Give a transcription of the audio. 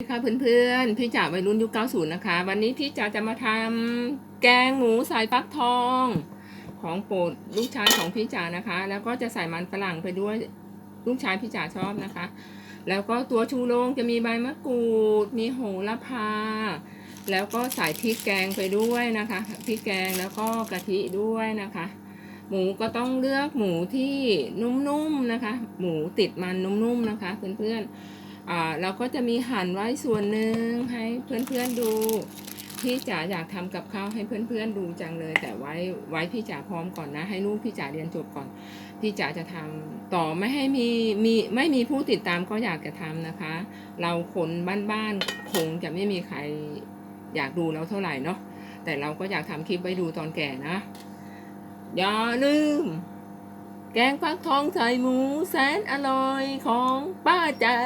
ค่ะเพื่อนๆ พี่จ๋าวัยรุ่นยุค 90 นะคะ วันนี้พี่จ๋าจะมาทำแกงหมูใส่ฟักทอง ของโปรดลูกชายของพี่จ๋านะคะ แล้วก็จะใส่มันฝรั่งไปด้วยลูกชายพี่จ๋าชอบนะคะ แล้วก็ตัวชูโรงจะมีใบมะกรูด มีโหระพา แล้วก็ใส่พริกแกงไปด้วยนะคะพริกแกงแล้วก็กะทิด้วยนะคะ หมูก็ต้องเลือกหมูที่นุ่มๆนะคะ หมูติดมันนุ่มๆนะคะ เพื่อนๆ เราก็จะมีหั่นไว้ส่วนหนึ่งให้เพื่อนๆดูพี่จ๋าอยากทำกับข้าวให้เพื่อนๆดูจังเลย แต่ไว้ไว้พี่จ๋าพร้อมก่อนนะ ให้ลูกพี่จ๋าเรียนจบก่อน พี่จ๋าจะทำต่อไม่ให้มีมีไม่มีผู้ติดตามก็อยากจะทำนะคะ เราคนบ้านๆคงจะไม่มีใครอยากดูเราเท่าไหร่เนาะแต่เราก็อยากทำคลิปไว้ดูตอนแก่นะอย่าลืม แกงฟักทองใส่หมูแสนอร่อยของป้าจ๋า